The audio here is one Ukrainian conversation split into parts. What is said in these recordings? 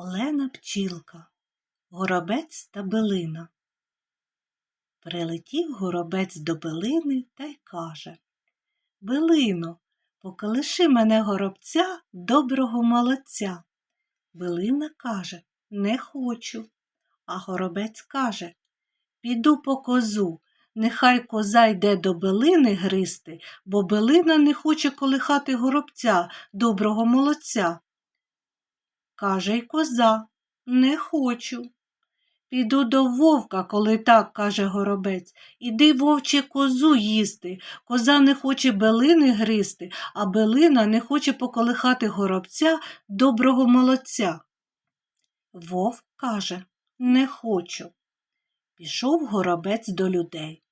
Олена пчілка, горобець та билина. Прилетів горобець до билини та й каже Билино, поколиши мене горобця, доброго молодця. Билина каже Не хочу. А горобець каже Піду по козу, нехай коза йде до билини гристи, бо билина не хоче колихати горобця, доброго молодця. Каже й коза, не хочу. Піду до вовка, коли так, каже горобець. Іди, вовче, козу їсти. Коза не хоче белини гристи, а белина не хоче поколихати горобця, доброго молодця. Вовк каже, не хочу. Пішов горобець до людей.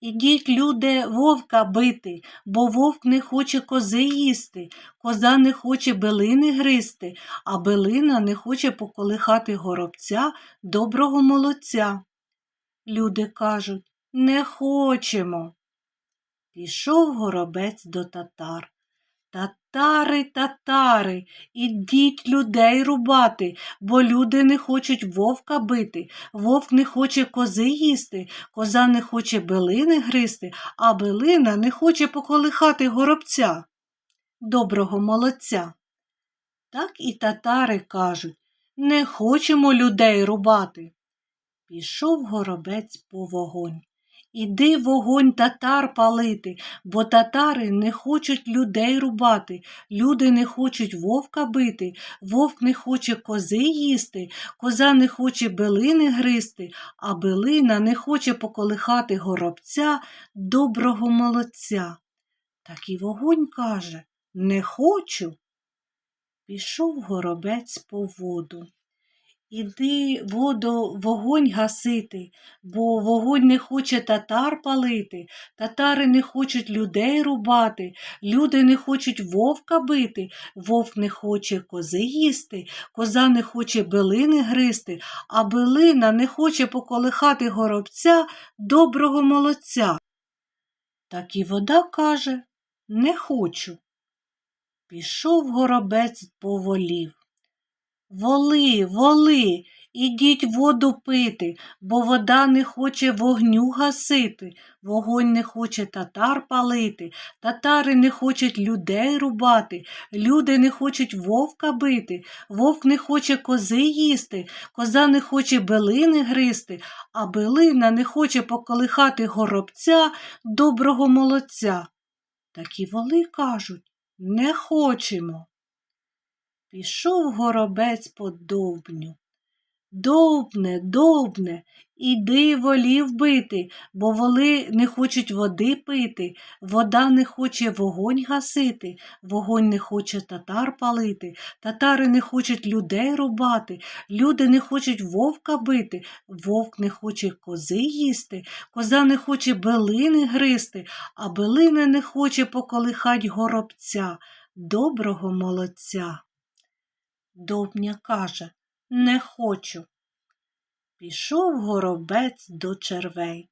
Ідіть, люде, вовка бити, бо вовк не хоче кози їсти, коза не хоче белини гристи, а белина не хоче поколихати горобця, доброго молодця. Люди кажуть не хочемо. Пішов горобець до татар. Татари, татари, ідіть людей рубати, бо люди не хочуть вовка бити, вовк не хоче кози їсти, коза не хоче белини гристи, а белина не хоче поколихати горобця. Доброго молодця. Так і татари кажуть не хочемо людей рубати. Пішов горобець по вогонь. Іди вогонь татар палити, бо татари не хочуть людей рубати, люди не хочуть вовка бити, вовк не хоче кози їсти, коза не хоче белини гристи, а белина не хоче поколихати горобця, доброго молодця. Так і вогонь каже Не хочу. Пішов горобець по воду. Іди, водо, вогонь гасити, бо вогонь не хоче татар палити, татари не хочуть людей рубати, люди не хочуть вовка бити, вовк не хоче кози їсти, коза не хоче белини гристи, а белина не хоче поколихати горобця доброго молодця. Так і вода каже не хочу. Пішов горобець поволів. Воли, воли, ідіть воду пити, бо вода не хоче вогню гасити, вогонь не хоче татар палити, татари не хочуть людей рубати, люди не хочуть вовка бити, вовк не хоче кози їсти, коза не хоче белини гристи, а белина не хоче поколихати горобця доброго молодця. Такі воли кажуть не хочемо. Пішов горобець по довбню. Довбне, довбне, іди волів бити, бо воли не хочуть води пити, вода не хоче вогонь гасити, вогонь не хоче татар палити, татари не хочуть людей рубати, люди не хочуть вовка бити, вовк не хоче кози їсти, коза не хоче белини гристи, а белина не хоче поколихать горобця, доброго молодця. Довбня каже Не хочу. Пішов горобець до червей.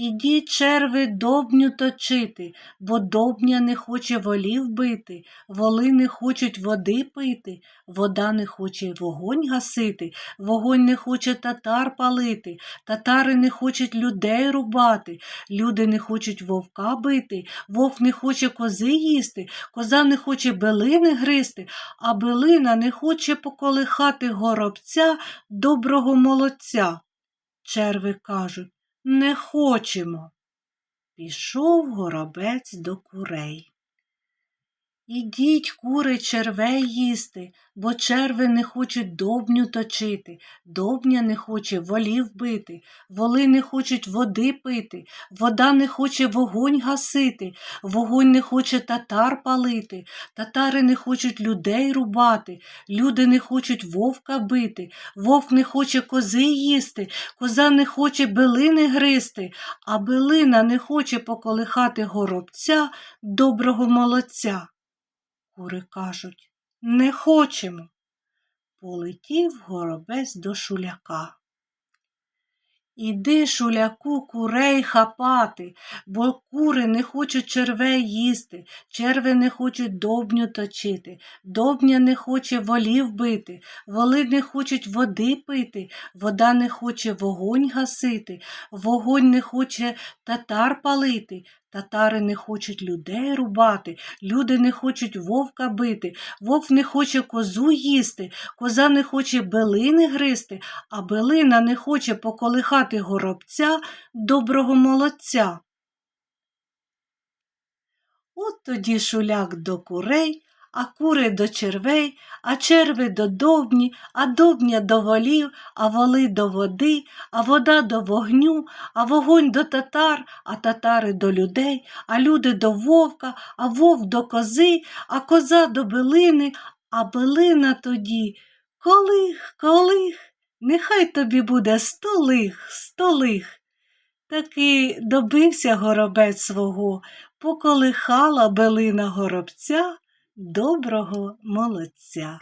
Ідіть, черви, добню точити, бо добня не хоче волів бити, воли не хочуть води пити, вода не хоче вогонь гасити, вогонь не хоче татар палити, татари не хочуть людей рубати, люди не хочуть вовка бити, вовк не хоче кози їсти, коза не хоче белини гристи, а белина не хоче поколихати горобця доброго молодця. Черви кажуть не хочемо. Пішов горобець до курей. Ідіть, кури, червей їсти, бо черви не хочуть добню точити, добня не хоче волів бити, воли не хочуть води пити, вода не хоче вогонь гасити, вогонь не хоче татар палити, татари не хочуть людей рубати, люди не хочуть вовка бити, вовк не хоче кози їсти, коза не хоче белини гристи, а белина не хоче поколихати горобця доброго молодця. Кури кажуть не хочемо. Полетів горобець до шуляка. Іди, шуляку, курей хапати, бо кури не хочуть червей їсти, черви не хочуть добню точити, добня не хоче волів бити, воли не хочуть води пити, вода не хоче вогонь гасити, вогонь не хоче татар палити, татари не хочуть людей рубати, люди не хочуть вовка бити, вовк не хоче козу їсти, коза не хоче белини гризти, а белина не хоче поколихати горобця доброго молодця. От тоді шуляк до курей, а кури до червей, а черви до довбні, а довбня до волів, а воли до води, а вода до вогню, а вогонь до татар, а татари до людей, а люди до вовка, а вовк до кози, а коза до билини, а билина тоді колих, колих, нехай тобі буде сто лих, сто лих. Таки добився горобець свого, поколихала белина горобця доброго молодця.